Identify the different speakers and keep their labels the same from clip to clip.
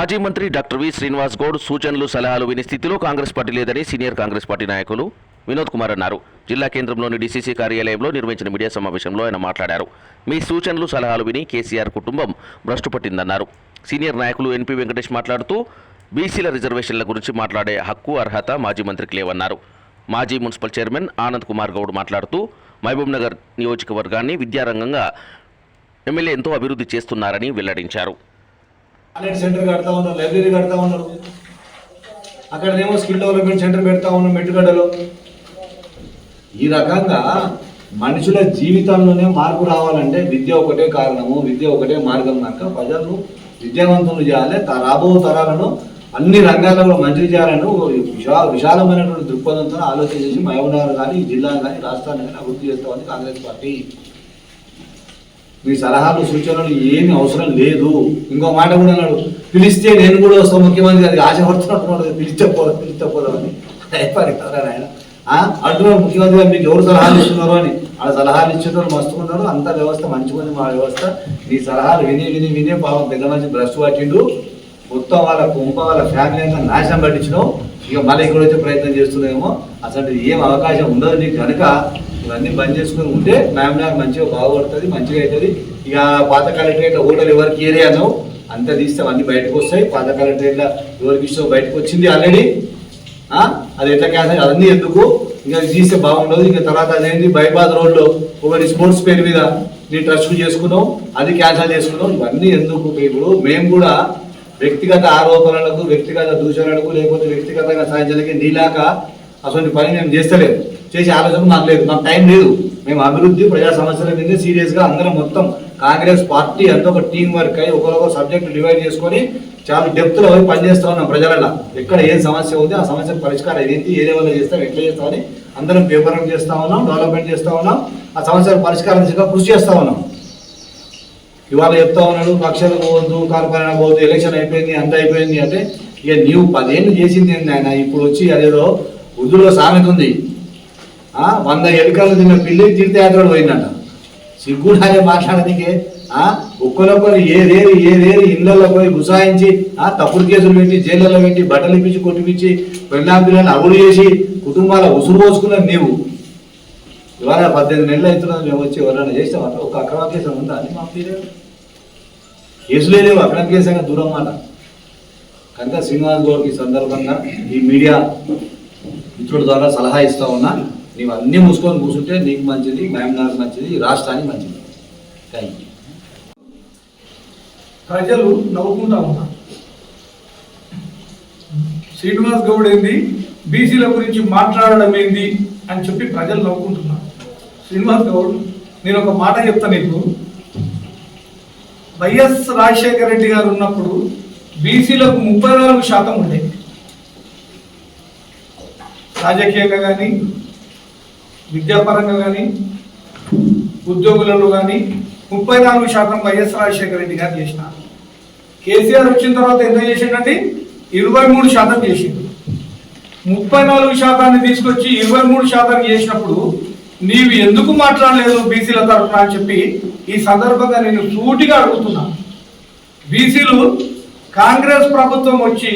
Speaker 1: మాజీ మంత్రి doctor V Srinivas Goud సూచనలు సలహాలు విని స్థితిలో కాంగ్రెస్ పార్టీ లేదని సీనియర్ కాంగ్రెస్ పార్టీ నాయకులు వినోద్ కుమార్ అన్నారు. జిల్లా కేంద్రంలోని డీసీసీ కార్యాలయంలో నిర్వహించిన మీడియా సమావేశంలో ఆయన మాట్లాడారు. మీ సూచనలు సలహాలు విని కేసీఆర్ కుటుంబం భ్రష్టుపట్టిందన్నారు సీనియర్ నాయకులు ఎన్పి వెంకటేష్ మాట్లాడుతూ బీసీల రిజర్వేషన్ల గురించి మాట్లాడే హక్కు అర్హత మాజీ మంత్రికి లేవన్నారు. మాజీ మున్సిపల్ చైర్మన్ ఆనంద్ కుమార్ గౌడ్ మాట్లాడుతూ మహబూబ్ నగర్ నియోజకవర్గాన్ని విద్యారంగంగా ఎమ్మెల్యే ఎంతో అభివృద్ధి చేస్తున్నారని వెల్లడించారు.
Speaker 2: అనేక సెంటర్ కడతా ఉన్నారు లైబ్రరీ కడతా ఉన్నారు. అక్కడనేమో స్కిల్ డెవలప్మెంట్ సెంటర్ పెడతా ఉన్నాం మెట్టుగడ్డలో. ఈ రకంగా మనుషుల జీవితంలోనే మార్పు రావాలంటే విద్య ఒకటే కారణము విద్య ఒకటే మార్గం కనుక ప్రజలను విద్యావంతులు చేయాలి. త- రాబో తరాలను అన్ని రంగాలలో మంచి చేయాలని విశా విశాలమైనటువంటి దృక్పథంతో ఆలోచన చేసి మహబూబ్నగర్ కానీ ఈ జిల్లాను కానీ రాష్ట్రాన్ని కానీ అభివృద్ధి చేస్తామని కాంగ్రెస్ పార్టీ మీ సలహాలు సూచనలు ఏమి అవసరం లేదు. ఇంకో మాట కూడా అన్నాడు పిలిస్తే నేను కూడా వస్తాను ముఖ్యమంత్రి గారికి ఆశపడుతున్నట్టున్నాడు పిలిస్తే పోదా పిలిస్తే పోదామని భయపడతారా ఆయన. ఆ? అంటున్నారు ముఖ్యమంత్రి గారు మీకు ఎవరు సలహాలు ఇస్తున్నారు అని. ఆ సలహాలు ఇచ్చేటోళ్ళు మస్తు ఉన్నారు. అంత వ్యవస్థ మంచిగుంది మా వ్యవస్థ. ఈ సలహాలు విని విని విని పాపం దగ్గర నుంచి భ్రష్టు పట్టిండు. మొత్తం వాళ్ళ కుంప వాళ్ళ ఫ్యామిలీ అంతా నాశనం పట్టించినావు ఇక మళ్ళీ ఇక్కడ వచ్చే ప్రయత్నం చేస్తున్నామేమో అసలు ఏం అవకాశం ఉండదు నీకు కనుక ఇవన్నీ బంద్ చేసుకుని ఉంటే మ్యామ్నార్ మంచిగా బాగుపడుతుంది మంచిగా అవుతుంది. ఇక పాత కలెక్టరేట్లో హోటల్ ఎవరికి ఏరియానో అంత తీస్తే అన్నీ బయటకు వస్తాయి. పాత కలెక్టరేట్లో ఎవరికి ఇష్టం బయటకు వచ్చింది ఆల్రెడీ అది ఎట్లా క్యాన్సల్ అవన్నీ ఎందుకు? ఇంకా తీస్తే బాగుండదు. ఇంకా తర్వాత అదేంటి? బైపాస్ రోడ్లో ఒకటి స్పోర్ట్స్ పేరు మీద నీ ట్రస్ట్ చేసుకున్నాం అది క్యాన్సల్ చేసుకున్నాం ఇవన్నీ ఎందుకు ఇప్పుడు మేము కూడా వ్యక్తిగత ఆరోపణలకు వ్యక్తిగత దూషణలకు లేకపోతే వ్యక్తిగతంగా సాధించడానికి నీలాక అటువంటి పని మేము చేస్తలేదు. చేసే ఆలోచన మాకు లేదు. మాకు టైం లేదు. మేము అభివృద్ధి ప్రజా సమస్యల మీద సీరియస్గా అందరం మొత్తం కాంగ్రెస్ పార్టీ అంతా ఒక టీం వర్క్ అయ్యి ఒకరొక సబ్జెక్ట్ డివైడ్ చేసుకొని చాలా డెప్త్లో పోయి పనిచేస్తా ఉన్నాం ప్రజలలో. ఎక్కడ ఏం సమస్య ఉంది ఆ సమస్య పరిష్కారం ఏంటి ఏ లెవెల్లో చేస్తాం ఎట్లా చేస్తామని అందరం పేపర్ చేస్తా ఉన్నాం డెవలప్మెంట్ చేస్తూ ఉన్నాం. ఆ సమస్యల పరిష్కారం దిశగా కృషి చేస్తా ఉన్నాం. ఇవాళ చెప్తా ఉన్నాడు పక్షాలు పోవద్దు కార్పొరేట్ పోవద్దు ఎలక్షన్ అయిపోయింది అంత అయిపోయింది అంటే ఇక నీవు పదేళ్ళు చేసింది ఏంది ఆయన? ఇప్పుడు వచ్చి అదేదో ఉర్దూలో సామెత ఉంది. వంద ఎలుకలు తిన్న పిల్లి తీర్థయాత్రలు పోయిందంట. సిగ్గుడాలే మాట్లాడడానికి ఒక్కరొక్కరు ఏదేరి ఏదేరి ఇళ్ళలో పోయి గుసాయించి ఆ, తప్పుడు కేసులు పెట్టి జైళ్ళలో పెట్టి బట్టలు ఇప్పించి కొట్టిపించి పెళ్ళాం పిల్లల్ని అగుడు చేసి కుటుంబాల ఉసురు పోసుకున్నావు నీవు. ఇవాళ పద్దెనిమిది నెలలు అవుతున్నది మేము వచ్చి ఎవరైనా చేసాం అట్లా ఒక అక్రమ కేసు ఉందా అని మా పీరియడ్ కేసులే లేవు అక్రమ కేసు దూరం మాట. కనుక శ్రీనివాస్ గౌడ్కి ఈ సందర్భంగా ఈ మీడియా మిత్రుల ద్వారా సలహా ఇస్తా ఉన్నా నీవు అన్నీ మూసుకొని కూర్చుంటే నీకు మంచిది మహమ్నార్ మంచిది రాష్ట్రానికి మంచిది. థ్యాంక్ యూ
Speaker 3: ప్రజలు నవ్వుకుంటా ఉన్నారు. శ్రీనివాస్ గౌడ్ ఏంది? బీసీల గురించి మాట్లాడడం ఏంది అని చెప్పి ప్రజలు నవ్వుకుంటున్నారు. శ్రీనివాస్ గౌడ్ నేను ఒక మాట చెప్తాను నీకు వైఎస్ రాజశేఖర రెడ్డి గారు ఉన్నప్పుడు బీసీలకు ముప్పై నాలుగు శాతం ఉండేది రాజకీయంగా కానీ విద్యాపరంగా కానీ ఉద్యోగులలో కానీ ముప్పై నాలుగు శాతం వైఎస్ రాజశేఖర రెడ్డి గారు చేసిన. కేసీఆర్ వచ్చిన తర్వాత ఎంత చేసిండండి? ఇరవై మూడు శాతం చేసిండు. ముప్పై నాలుగు శాతాన్ని తీసుకొచ్చి ఇరవై మూడు శాతం చేసినప్పుడు నీవు ఎందుకు మాట్లాడలేదు బీసీల తరఫున అని చెప్పి ఈ సందర్భంగా నేను సూటిగా అడుగుతున్నా. బీసీలు కాంగ్రెస్ ప్రభుత్వం వచ్చి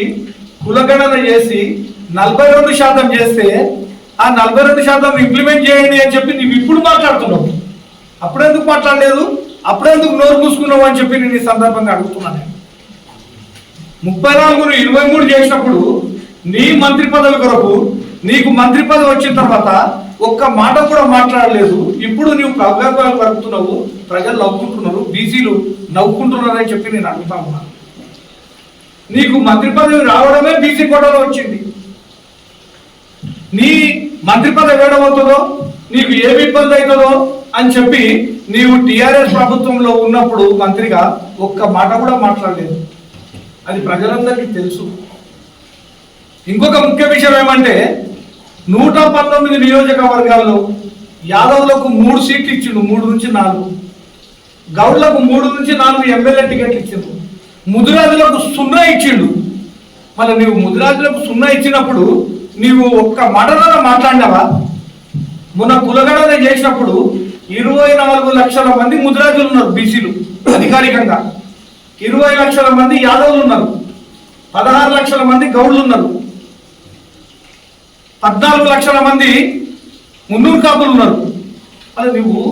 Speaker 3: కులగణన చేసి నలభై రెండు శాతం చేస్తే ఆ నలభై రెండు శాతం ఇంప్లిమెంట్ చేయండి అని చెప్పి నువ్వు ఇప్పుడు మాట్లాడుతున్నావు. అప్పుడెందుకు మాట్లాడలేదు? అప్పుడెందుకు నోరు మూసుకున్నావు అని చెప్పి నేను ఈ సందర్భంగా అడుగుతున్నాను ముప్పై నాలుగును ఇరవై మూడు చేసినప్పుడు నీ మంత్రి పదవి కొరకు నీకు మంత్రి పదవి వచ్చిన తర్వాత ఒక్క మాట కూడా మాట్లాడలేదు. ఇప్పుడు నీవు కవ్యాపాలు కలుపుతున్నావు ప్రజలు నవ్వుకుంటున్నారు బీసీలు నవ్వుకుంటున్నారని చెప్పి నేను అడుగుతా ఉన్నాను నీకు మంత్రి పదవి రావడమే బీసీ కోటలో వచ్చింది. నీ మంత్రి పదవి ఏడవుతుందో నీకు ఏమి ఇబ్బంది అవుతుందో అని చెప్పి నీవు టిఆర్ఎస్ ప్రభుత్వంలో ఉన్నప్పుడు మంత్రిగా ఒక్క మాట కూడా మాట్లాడలేదు. అది ప్రజలందరికీ తెలుసు. ఇంకొక ముఖ్య విషయం ఏమంటే నూట పంతొమ్మిది నియోజకవర్గాల్లో యాదవులకు మూడు సీట్లు ఇచ్చిండు మూడు నుంచి నాలుగు. గౌడ్లకు మూడు నుంచి నాలుగు ఎమ్మెల్యే టికెట్లు ఇచ్చిండు. ముదిరాజులకు సున్నా ఇచ్చిండు. మళ్ళీ నీవు ముదిరాజులకు సున్నా ఇచ్చినప్పుడు నీవు ఒక్క మాటలో మాట్లాడినావా? మొన్న కులగడన చేసినప్పుడు ఇరవై నాలుగు లక్షల మంది ముదిరాజులు ఉన్నారు బీసీలు అధికారికంగా. ఇరవై లక్షల మంది యాదవులు ఉన్నారు. పదహారు లక్షల మంది గౌడ్లు ఉన్నారు. పద్నాలుగు లక్షల మంది మున్నూరు కాపులు ఉన్నారు. అది నువ్వు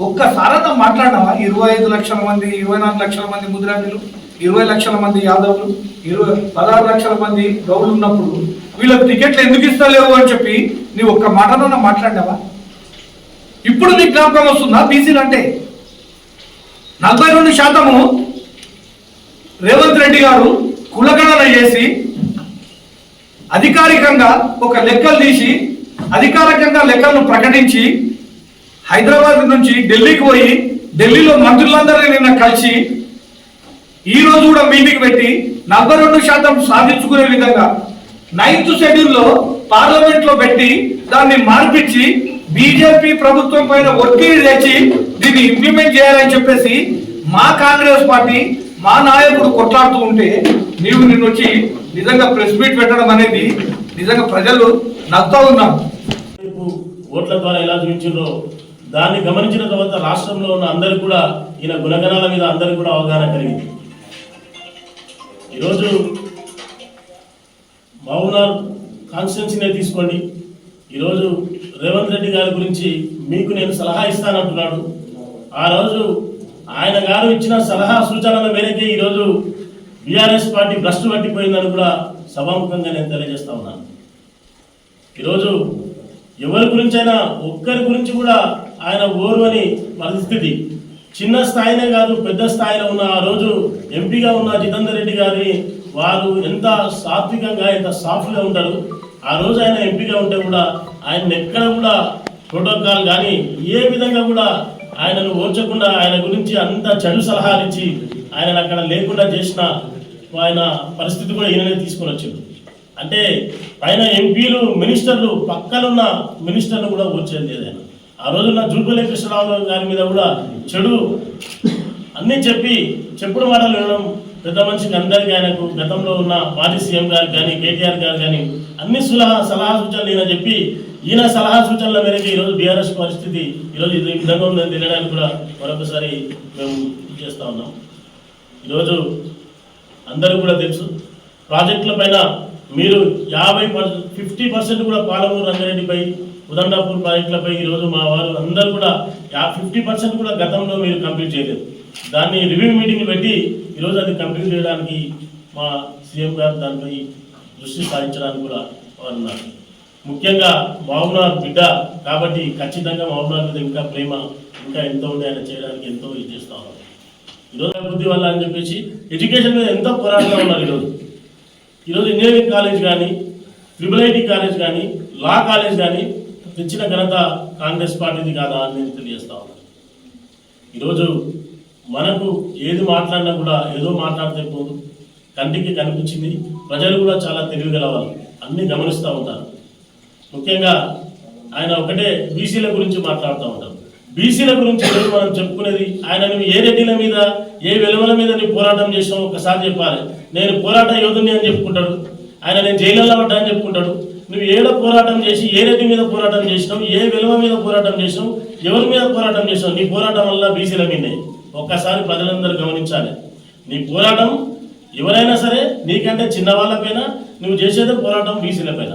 Speaker 3: ఒక్కసారతో మాట్లాడినావా ఇరవై ఐదు లక్షల మంది ఇరవై నాలుగు లక్షల మంది ముదిరాజులు ఇరవై లక్షల మంది యాదవులు ఇరవై పదహారు లక్షల మంది గౌడ్లు ఉన్నప్పుడు వీళ్ళకి టికెట్లు ఎందుకు ఇస్తలేవు అని చెప్పి నీవు ఒక్క మాటలోనే మాట్లాడినావా ఇప్పుడు నీ జ్ఞాపకం వస్తుందా? బీసీలు అంటే? నలభై రెండు శాతము రేవంత్ రెడ్డి గారు కులగణన చేసి అధికారికంగా ఒక లెక్కలు తీసి అధికారికంగా లెక్కలను ప్రకటించి హైదరాబాద్ నుంచి ఢిల్లీకి పోయి ఢిల్లీలో మంత్రులందరినీ నిన్న కలిసి ఈ రోజు కూడా మీటింగ్ పెట్టి నలభై రెండు శాతం సాధించుకునే విధంగా నైన్త్ షెడ్యూల్లో పార్లమెంట్లో పెట్టి దాన్ని మార్పించి బీజేపీ ప్రభుత్వం పైన ఒత్తిడి తెచ్చి దీన్ని ఇంప్లిమెంట్ చేయాలని చెప్పేసి మా కాంగ్రెస్ పార్టీ మా నాయకుడు కొట్లాడుతూ ఉంటే నీవు నిన్న వచ్చి నిజంగా ప్రెస్ మీట్ పెట్టడం అనేది నిజంగా ప్రజలు నవ్వుతూ ఉన్నారు.
Speaker 4: ఓట్ల ద్వారా ఎలా చూపించారో దాన్ని గమనించిన తర్వాత రాష్ట్రంలో ఉన్న అందరికి కూడా ఈయన గుణగణాల మీద అందరికి కూడా అవగాహన కలిగింది. ఈరోజు మౌనార్ కాన్స్టిట్యున్సీనే తీసుకోండి. ఈరోజు రేవంత్ రెడ్డి గారి గురించి మీకు నేను సలహా ఇస్తానంటున్నాడు. ఆ రోజు ఆయన గారు ఇచ్చిన సలహా సూచనల మేరకే ఈరోజు టీఆర్ఎస్ పార్టీ భ్రష్టు పట్టిపోయిందని కూడా సభాముఖంగా నేను తెలియజేస్తా ఉన్నాను. ఈరోజు ఎవరి గురించైనా ఒక్కరి గురించి కూడా ఆయన ఓర్వని పరిస్థితి చిన్న స్థాయినే కాదు పెద్ద స్థాయిలో ఉన్న ఆ రోజు ఎంపీగా ఉన్న జితేందర్ రెడ్డి గారిని వారు ఎంత సాత్వికంగా ఎంత సాఫ్ట్గా ఉంటారు ఆ రోజు ఆయన ఎంపీగా ఉంటే కూడా ఆయన ఎక్కడ కూడా ప్రోటోకాల్ కానీ ఏ విధంగా కూడా ఆయనను ఓర్చకుండా ఆయన గురించి అంత చెడు సలహాలు ఇచ్చి ఆయన అక్కడ లేకుండా చేసిన ఆయన పరిస్థితి కూడా ఈయననే తీసుకొని వచ్చాడు. అంటే ఆయన ఎంపీలు మినిస్టర్లు పక్కనున్న మినిస్టర్లు కూడా వచ్చేది లేదు ఆయన. ఆ రోజున జూపల్లి కృష్ణరావు గారి మీద కూడా చెడు అన్నీ చెప్పి చెప్పుడు మాటలు వినడం పెద్ద మనిషికి అందరికీ ఆయనకు గతంలో ఉన్న మాజీ సీఎం గారు కానీ కేటీఆర్ గారు కానీ అన్ని సలహా సలహా సూచనలు ఈయన చెప్పి ఈయన సలహా సూచనల మేరకు ఈరోజు బీఆర్ఎస్ పరిస్థితి ఈరోజు ఇది విధంగా ఉందని తెలియడానికి కూడా మరొకసారి మేము చేస్తూ ఉన్నాం. ఈరోజు అందరూ కూడా తెలుసు. ప్రాజెక్టుల పైన మీరు యాభై పర్సెంట్ ఫిఫ్టీ పర్సెంట్ కూడా పాలమూరు రంగారెడ్డిపై ఉదండాపూర్ ప్రాజెక్టులపై ఈరోజు మా వారు అందరూ కూడా యా ఫిఫ్టీ పర్సెంట్ కూడా గతంలో మీరు కంప్లీట్ చేయలేదు. దాన్ని రివ్యూ మీటింగ్ పెట్టి ఈరోజు అది కంప్లీట్ చేయడానికి మా సీఎం గారు దానిపై దృష్టి సారించడానికి కూడా వారు ఉన్నారు ముఖ్యంగా మహబూబ్నాథ్ బిడ్డ కాబట్టి ఖచ్చితంగా మహబూబ్నాథ్ మీద ఇంకా ప్రేమ ఇంకా ఎంతో ఉండే ఆయన చేయడానికి ఎంతో ఇది చేస్తా ఉన్నారు ఈరోజు బుద్ధి వల్ల అని చెప్పేసి ఎడ్యుకేషన్ మీద ఎంతో పోరాడుతూ ఉన్నారు ఈరోజు? ఈరోజు ఇంజనీరింగ్ కాలేజ్ కానీ ట్రిపుల్ ఐటీ కాలేజ్ కానీ లా కాలేజ్ కానీ తెచ్చిన ఘనత కాంగ్రెస్ పార్టీది కాదా అని నేను తెలియజేస్తా ఉన్నాను ఈరోజు మనకు ఏది మాట్లాడినా కూడా ఏదో మాట్లాడితే పోదు. కంటికి కనిపించింది. ప్రజలు కూడా చాలా తెలివి అన్నీ గమనిస్తూ ఉంటారు. ముఖ్యంగా ఆయన ఒకటే బీసీల గురించి మాట్లాడుతూ ఉంటారు. బీసీల గురించి ఈరోజు మనం చెప్పుకునేది ఆయన నువ్వు ఏ రెడ్డిల మీద ఏ వెలువల మీద నువ్వు పోరాటం చేసినావు ఒకసారి చెప్పాలి. నేను పోరాట యోధుని అని చెప్పుకుంటాడు. ఆయన నేను జైలలో పడ్డా అని చెప్పుకుంటాడు. నువ్వు ఏడ పోరాటం చేసి ఏ రెడ్డి మీద పోరాటం చేసినావు ఏ విలువ మీద పోరాటం చేసినావు ఎవరి మీద పోరాటం చేసినావు? నీ పోరాటం వల్ల బీసీల మీదే. ఒక్కసారి ప్రజలందరూ గమనించాలి. నీ పోరాటం ఎవరైనా సరే నీకంటే చిన్న వాళ్ళపైన నువ్వు చేసేదే పోరాటం బీసీల పైన